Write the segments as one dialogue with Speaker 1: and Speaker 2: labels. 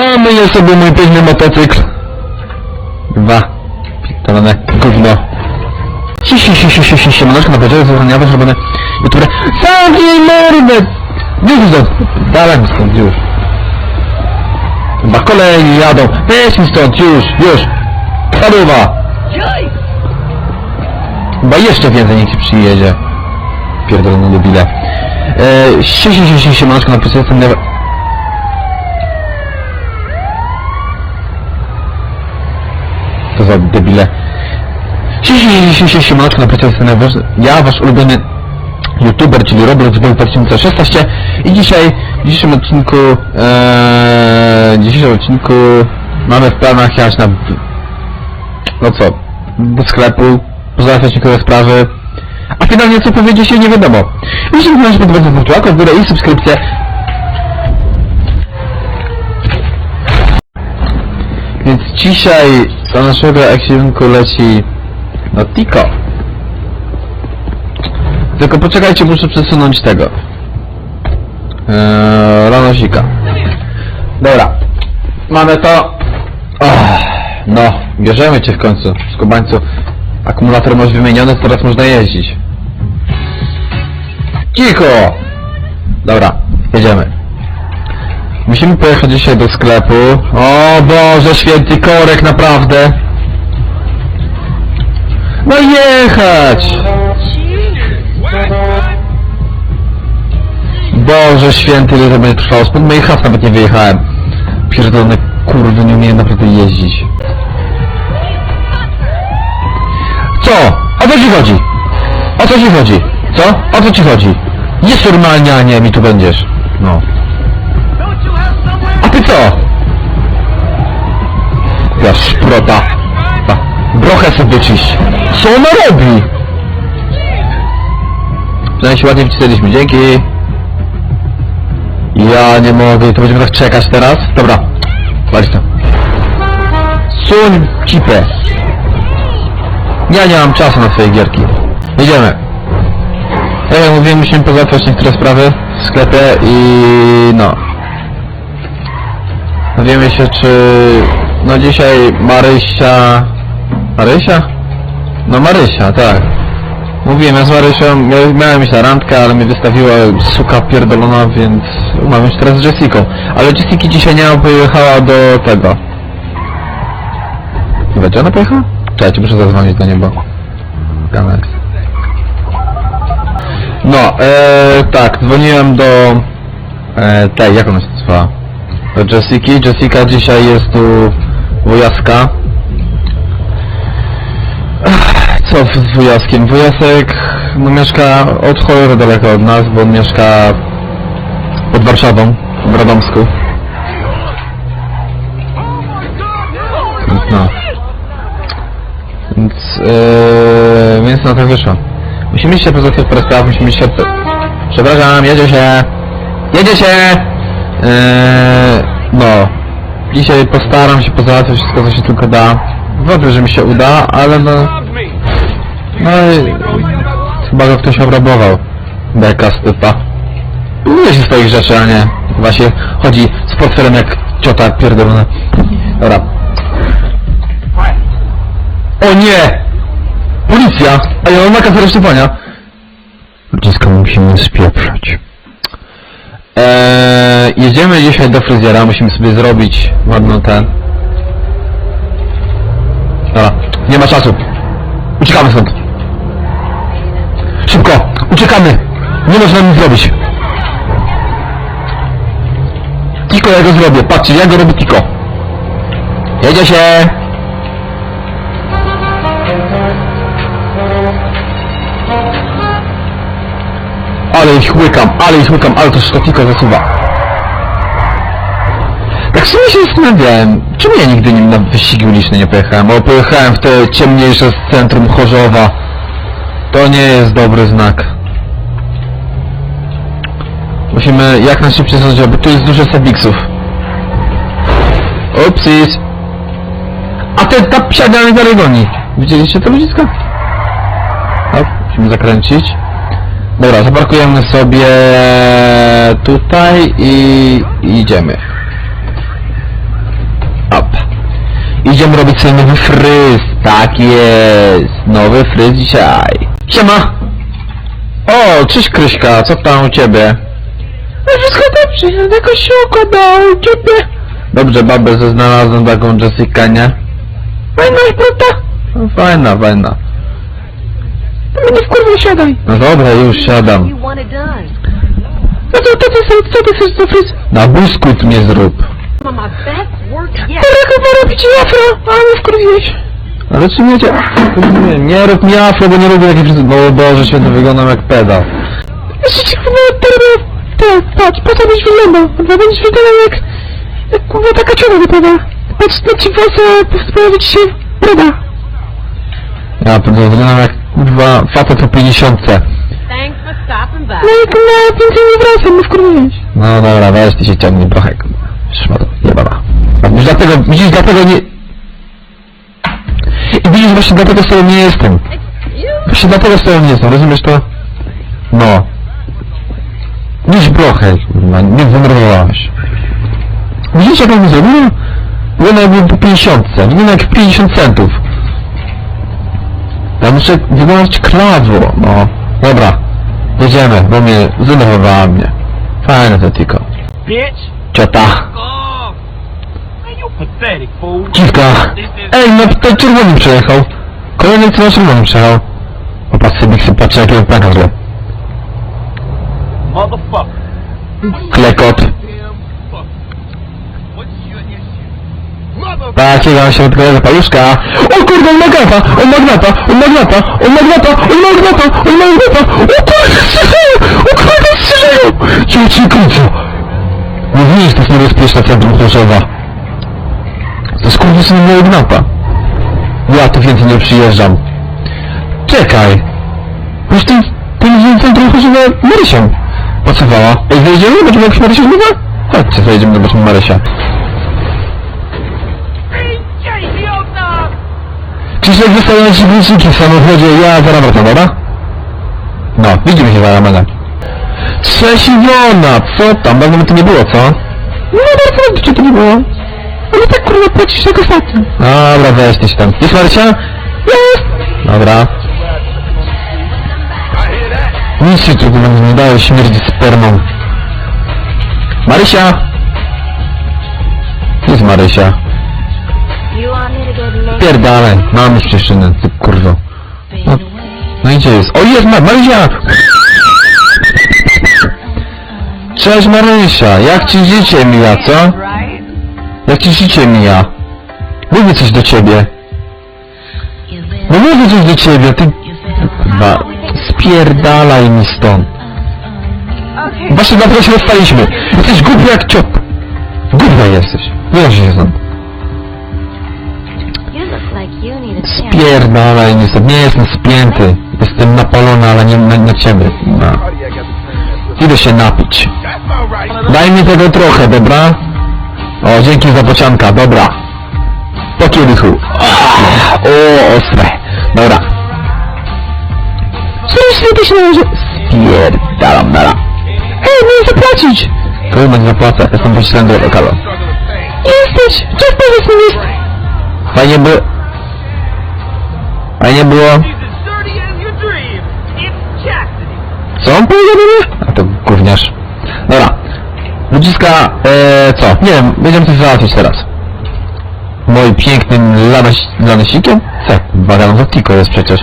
Speaker 1: A myję sobie mój piękny motocykl. Dwa. Pitolone gówno. Si, si, si, si, si, si, si, maneczka na podziale zabraniawe, żeby one... YouTube... Zamknij mordę! Już stąd! Dalej mi stąd, już. Chyba kolejni jadą. Weź mi stąd, już, już. Paruwa! Chyba jeszcze więcej niech przyjedzie. Pierdolone debile. Eee, si, si, si, si, si, maneczka na podziale, jestem To za debile. Si, si, na proces Ja, wasz ulubiony youtuber, czyli Roblox Boy 2016 i dzisiaj, w dzisiejszym odcinku, w dzisiejszym odcinku mamy w planach jechać na, no co, do sklepu, pozałatwiać niektóre sprawy, a finalnie co powiedzie się nie wiadomo. Jeśli wyglądasz pod uwagę łapkę w górę i subskrypcję, Więc dzisiaj do naszego ekwipunku leci no Tiko. Tylko poczekajcie, muszę przesunąć tego. Eee, Lanosika. Dobra. Mamy to. No, bierzemy cię w końcu, skubańcu. Akumulator masz wymieniony, teraz można jeździć. Cicho! Dobra, jedziemy. Musimy pojechać dzisiaj do sklepu. O Boże święty korek, naprawdę. No jechać! Boże święty, ile to będzie trwało. Spod moich chat nawet nie wyjechałem. Pierdolone kurwy, nie umiem naprawdę jeździć. Co? O co ci chodzi? O co ci chodzi? Co? O co ci chodzi? Jest normalnie, a nie mi tu będziesz. No. Co? Ja szprota. Brochę sobie czyść. Co ona robi? Przynajmniej się ładnie wcisnęliśmy, dzięki. Ja nie mogę, to będziemy tak czekać teraz? Dobra, walić to. Suń cipę. Ja nie mam czasu na swoje gierki. Jedziemy. Tak jak mówiłem, musimy pozałatwiać niektóre sprawy w sklepie i no. Dowiemy się, czy... No dzisiaj Marysia... Marysia? No Marysia, tak. Mówiłem, ja z Marysią mia- miałem iść na randkę, ale mnie wystawiła suka pierdolona, więc umawiam się teraz z Jessiką. Ale Jessiki dzisiaj nie ma, pojechała do tego. Chyba gdzie ona pojechała? Czekajcie, muszę zadzwonić do niego. Gamex. No, e, tak, dzwoniłem do... E, tej, jak ona się nazywała? Jessiki. Jessica dzisiaj jest u wujaska. Co z wujaskiem? Wujasek no, mieszka od cholery daleko od nas, bo on mieszka pod Warszawą, w Radomsku. No. Więc, yy, więc na to wyszło. Musimy się poza parę spraw, musimy się... Przepraszam, jedzie się! Jedzie się! Eee, no. Dzisiaj postaram się pozałatwiać wszystko, co się tylko da. Wątpię, że mi się uda, ale no... No i... Chyba go ktoś obrabował. Beka z typa. Się swoich rzeczy, a nie... Właśnie chodzi z portfelem jak ciota pierdolona. Dobra. O nie! Policja! A ja mam nakaz aresztowania. Dziecko musimy spieprzać. Eee, jedziemy dzisiaj do fryzjera, musimy sobie zrobić ładną ten. Dobra, nie ma czasu. Uciekamy stąd. Szybko, uciekamy. Nie można nic zrobić. Tiko ja go zrobię, patrzcie, ja go robię Tiko. Jedzie się. Ale ich łykam, ale ich łykam, ale to szkotiko zasuwa. Tak sumie się zastanawiałem, czemu ja nigdy nim na wyścigi uliczne nie pojechałem, bo pojechałem w te ciemniejsze z centrum Chorzowa. To nie jest dobry znak. Musimy jak najszybciej zdążyć, bo tu jest dużo Sabiksów. Upsis. A ten ta psiaga mnie dalej goni. Widzieliście to ludziska? Hop, musimy zakręcić. Dobra, zaparkujemy sobie tutaj i idziemy. Idziemy robić sobie nowy fryz. Tak jest. Nowy fryz dzisiaj. Siema. O, cześć Kryśka, co tam u ciebie? Wszystko dobrze, ja tego się układało u ciebie. Dobrze, babę ze znalazłem taką Jessica, nie? Fajna jest, prawda? No, fajna, fajna. To mnie w kurwie siadaj. No dobra, już siadam. No to, to, to, to, co ty chcesz za fryz? Na buskut mnie zrób.
Speaker 2: My best work yet.
Speaker 1: Ale chyba robić afro, a mnie wkurwiłeś. Ale czy wiecie? Nie, nie rób mi afro, bo nie lubię takich fryzur. No Boże święty, wyglądam jak pedał. Jeszcze ci chyba teraz, teraz, patrz, patrz będziesz wyglądał. Chyba będziesz wyglądał jak, jak kurwa taka człowiek wypada. Patrz, na ci włosy, pojawi ci się broda. Ja pewnie wyglądam jak kurwa facet po 50.
Speaker 2: Thanks for stopping by.
Speaker 1: No i kurwa, więcej nie wracam, nie wkurwiłeś. No dobra, weź ty się ciągnij trochę, Szmato, jebana. Widzisz, dlatego, widzisz, dlatego nie... I widzisz, właśnie dlatego z tobą nie jestem. Właśnie dlatego z tobą nie jestem, rozumiesz to? No. Niż brochę, kurwa, nie zdenerwowałaś. Widzisz, jak on mi zrobił? Wygląda jakbym po 50, wygląda jak 50 centów. Ja muszę wyglądać klawo, no. Dobra, jedziemy, bo mnie zdenerwowała mnie. Fajne to tylko.
Speaker 3: bitch.
Speaker 1: Ciota. Dziwka. Ej, no to czerwony przejechał. Kolejny co na czerwonym przejechał. Popatrz sobie, jak patrzę, jakiego pęka zle. Klekot. Takiego Tak, się odkrywa paluszka. O kurde, on ma gata! On ma gnata! On ma gnata! On ma gnata! On ma gnata! On ma gnata! O kurde, strzelają! O kurde, strzelają! Cię ci końca! Nie widzisz, to jest niebezpieczne centrum Chorzowa. To skurwysyn nie gnata. Ja tu więcej nie przyjeżdżam. Czekaj. Już ten, ten centrum Chorzowa Marysią pracowała. Ej, wyjedziemy? Zobaczymy jak się Marysia zmywa? Chodźcie, zajedziemy, zobaczymy Marysia. Krzysiek wystawiać głośniki w samochodzie, ja zaraz wracam, dobra? No, widzimy się zaraz, będę. Cześć Iwona, co tam? Dawno mi tu nie było, co? No bardzo cię tu nie było. Ale tak kurwa płacisz jak ostatnio. Dobra, weź się tam. Jest Marysia? Jest! Dobra. Nic się tu nie daje, śmierdzi spermą. Marysia! Jest Marysia. Pierdalaj, mam już przyszynę, ty kurwo. No, no i gdzie jest? O jest Ma Marysia! Cześć Marysia, jak ci życie mija, co? Jak ci życie mija? Mówię coś do ciebie. No mówię coś do ciebie, ty... Chyba... Spierdalaj mi stąd. Właśnie dlatego się rozstaliśmy. Jesteś głupi jak ciop. Głupia jesteś. Że się
Speaker 2: chance.
Speaker 1: Spierdalaj mi stąd. Nie jestem spięty. Jestem napalony, ale nie na, na ciebie. No. Idę się napić. Daj mi tego trochę, dobra? O, dzięki za bocianka, dobra. Po kielichu. O, ostre. Dobra. Coś ty się należy... Spierdalam, nara. Hej, muszę zapłacić! Kurwa, nie zapłacę, jestem właścicielem do lokalu. Jesteś! Czas powiedz mi jest! Fajnie było... Fajnie było... Co on powiedział do mnie? A to gówniarz. Dobra. Ludziska, e, co? Nie wiem, będziemy coś załatwić teraz. Moim pięknym lanos, lanosikiem? Co? Bagan za Tiko jest przecież.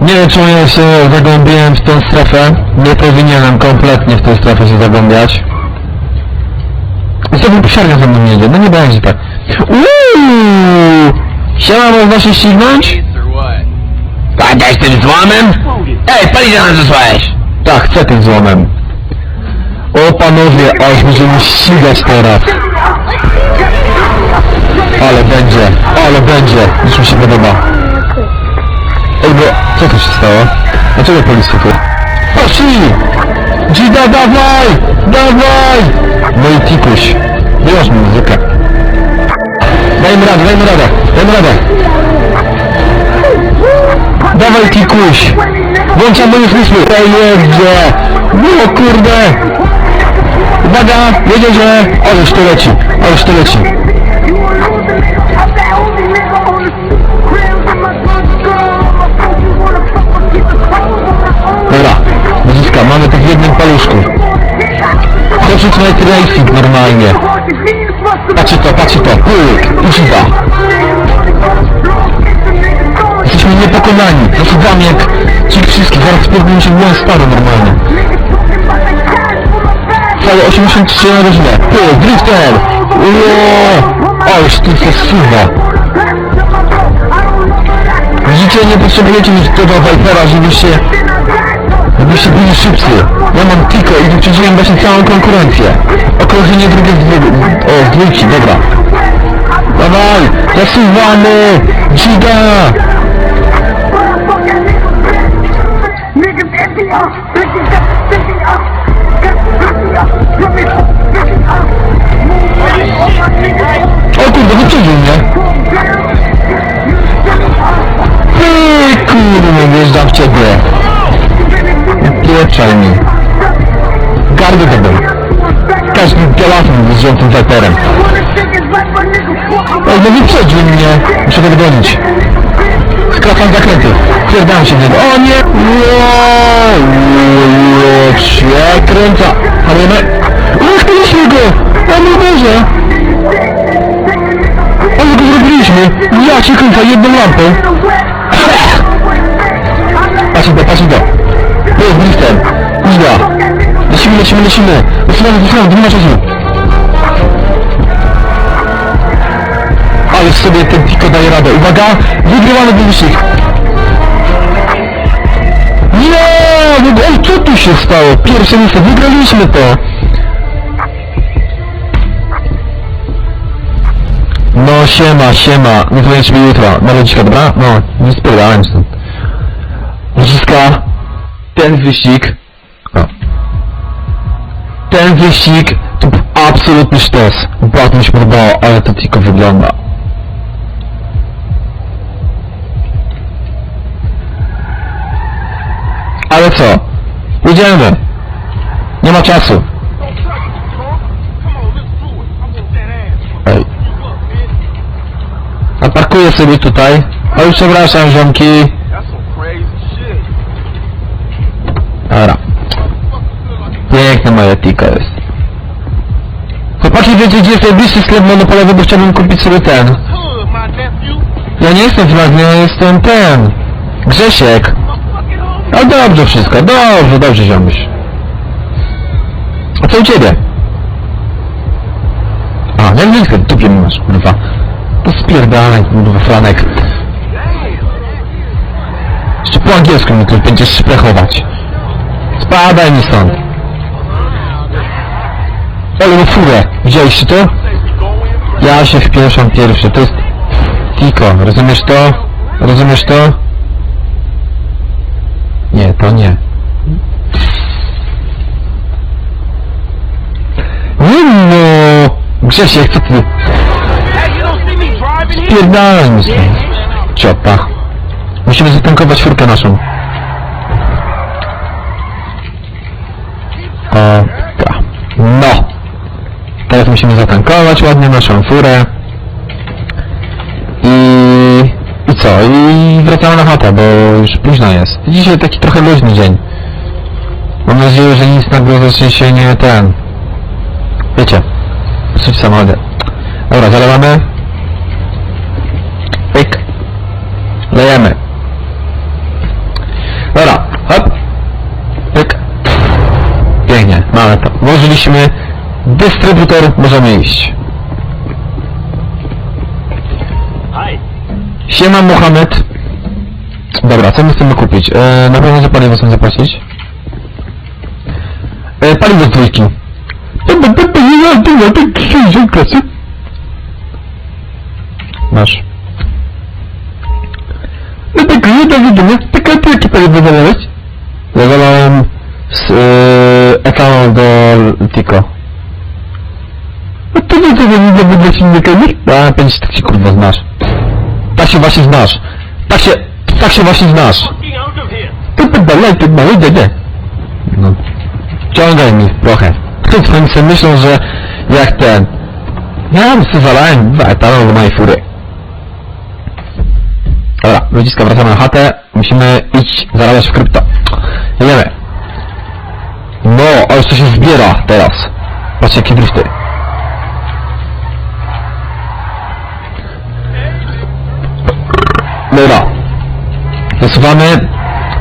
Speaker 1: Nie wiem, czemu ja się zagłębiłem w tę strefę. Nie powinienem kompletnie w tę strefę się zagłębiać. Znowu psiarnia ze mną jedzie, no nie będzie tak. Uuu! Siema, można się ścignąć? z tym złamem? Ej, policja nas zesłałeś! Tak, chcę tym złomem. O panowie, aż będziemy ścigać teraz. Ale będzie, ale będzie, już mi się podoba. Ej, bo, co tu się stało? Dlaczego policja tu? Poszli! Dzida, dawaj! Dawaj! No i tikuś. Wyłącz mi muzykę. Dajmy radę, dajmy radę, dajmy radę. Dawaj kikuś! Włączamy już myśli! Ej, jeździe! No kurde! Uwaga, wiedział, że orzeż tu leci, orzeż tu leci. Dobra, muzyka, mamy tych jednym paluszku. Chodzić na tracing normalnie. Patrzcie to, patrzcie to, pyk, używa. Jesteśmy niepokonani, zasuwam jak ci wszystkich, zaraz pewnie się byłem stary normalnie. Całe 83 na rodzinę. Pyk, drifter. Ujo. O, już tu się suwa. Widzicie, nie potrzebujecie mieć tego Vipera, żebyście, żebyście byli szybcy. Ja mam Tico i wyprzedziłem właśnie całą konkurencję. Okrążenie drugie z dwu... O, dwójki, dobra. Dawaj, zasuwamy! Giga!
Speaker 4: Niggas
Speaker 1: w ciebie. Pieczaj mi. Gardy to był. Każdy telefon z wziątym Viperem. Ej, no wyprzedził mnie. Muszę go dogonić. Skracam zakręty. Pierdam się w niego. O nie! Wow! Się kręca. Hamujemy. Utknęliśmy go! O mój Boże! Ale go zrobiliśmy! Ja cię kręcę jedną lampą! Patrzcie to, patrzcie to! To jest driftem! Iza! Lecimy, lecimy, lecimy! Lecimy, lecimy, nie ma czasu! Ale sobie ten Pico daje radę. Uwaga! Wygrywamy wyścig! Nie! no, Ej, co tu się stało? Pierwsze miejsce, wygraliśmy to! No siema, siema, nie zobaczymy jutro, na lodziska, dobra? No, nie spierdałem stąd. Lodziska, ten wyścig. Ten wyścig to był absolutny sztos. Bardzo mi się podobało, ale to tylko wygląda. Ale co? Jedziemy. Nie ma czasu. Ej. Zaparkuję sobie tutaj. Oj, przepraszam, ziomki. Piękne moje Tika jest. Chłopaki, wiecie gdzie jest najbliższy sklep monopolowy, bo chciałbym kupić sobie ten. Ja nie jestem Flag, ja jestem ten. Grzesiek.
Speaker 3: Home.
Speaker 1: No dobrze wszystko, dobrze, dobrze ziomuś. A co u ciebie? A, jak blisko dupie mi masz, kurwa. To spierdalaj, kurwa, Franek. Jeszcze po angielsku mi tu będziesz szprechować. Spadaj mi stąd. Ale furę, widzieliście to? Ja się wpieszam pierwszy, to jest... Tiko, rozumiesz to? Rozumiesz to? Nie, to nie. No! Grzesiek, co ty? Mi stąd. Ciopa. Musimy zatankować furkę naszą. Oka. Teraz musimy zatankować ładnie naszą furę. I... I co? I wracamy na chatę, bo już późno jest. Dzisiaj taki trochę luźny dzień. Mam nadzieję, że nic zacznie się nie ten... Wiecie. Psuć samochody. Dobra, zalewamy. Pyk. Lejemy. Dobra, hop. Pyk. Pięknie, mamy to. Włożyliśmy dystrybutor, możemy iść. Siema Mohamed. Dobra, co my chcemy kupić? E, na pewno za paliwo chcemy zapłacić. E, paliwo z dwójki. Masz. No tak, nie do widzenia. Taka ty jakie paliwo zalałeś? Zalałem z, e, etanol do Tico. No to nie to nie do widzenia silnika? A, pięć tak się kurwa znasz. Tak się właśnie znasz. Tak się, tak się właśnie znasz. To podalaj, to mały dede. No. Ciągaj mi trochę. Oni sobie myślą, że jak ten... Ja bym sobie zalałem dwa etanol do mojej fury. Dobra, ludziska, wracamy na chatę. Musimy iść zarabiać w krypto. Jedziemy. Zobacz, co się zbiera teraz. Patrz, jakie drifty. Zasuwamy.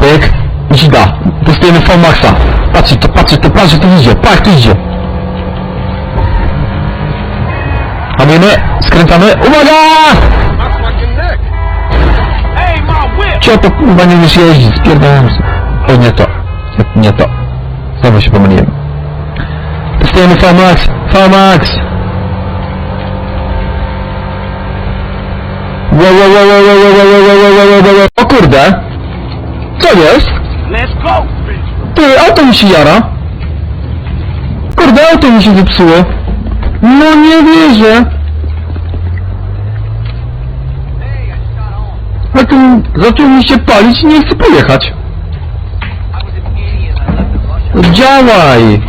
Speaker 1: Pyk. Dzida. Testujemy V-Maxa. Patrzcie to, patrzcie to, patrzcie to idzie. Patrz, to idzie. Hamujemy. Skręcamy. Uwaga! Cio to kurwa nie wiesz jeździć, spierdałem. O nie to. Nie, nie to. Znowu się pomyliłem. Testujemy VMAX! VMAX! Wow, wow, wow, wow, wow, wow, wow, wow, wow, wow, wow, wow. Kurde! Co jest?
Speaker 3: Let's go, bitch.
Speaker 1: Ty, auto mi się jara! Kurde, auto mi się zepsuło! No nie wierzę! Zaczął, zaczął mi się palić i nie chcę pojechać. Działaj!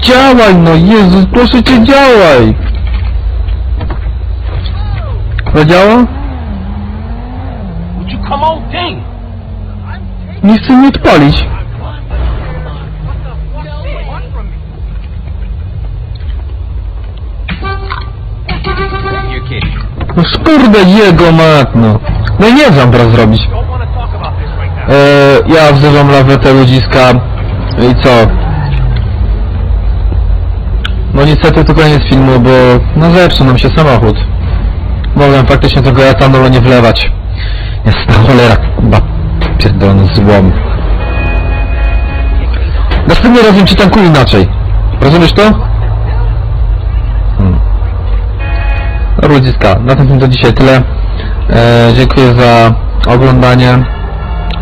Speaker 1: Działaj, no Jezus, proszę cię, działaj! Zadziała? Nie chce mnie odpalić. No skurde jego mat, no. I nie wiem, teraz zrobić. Eee, ja wzywam lawetę ludziska i co? No niestety to koniec filmu, bo no zepsuł nam się samochód. Mogłem faktycznie tego etanolu nie wlewać. Jest cholera, chyba pierdolony złom. Następnym razem ci tankuję inaczej. Rozumiesz to? Hmm. No ludziska, na tym to dzisiaj tyle. Eee, dziękuję za oglądanie.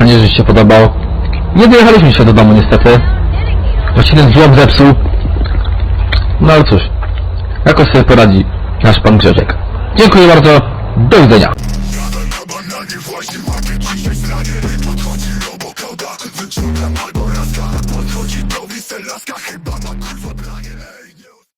Speaker 1: Mam że Ci się podobał. Nie dojechaliśmy się do domu niestety. Właściwie ten złom zepsuł. No ale cóż, jakoś sobie poradzi nasz pan Grzesiek. Dziękuję bardzo, do widzenia.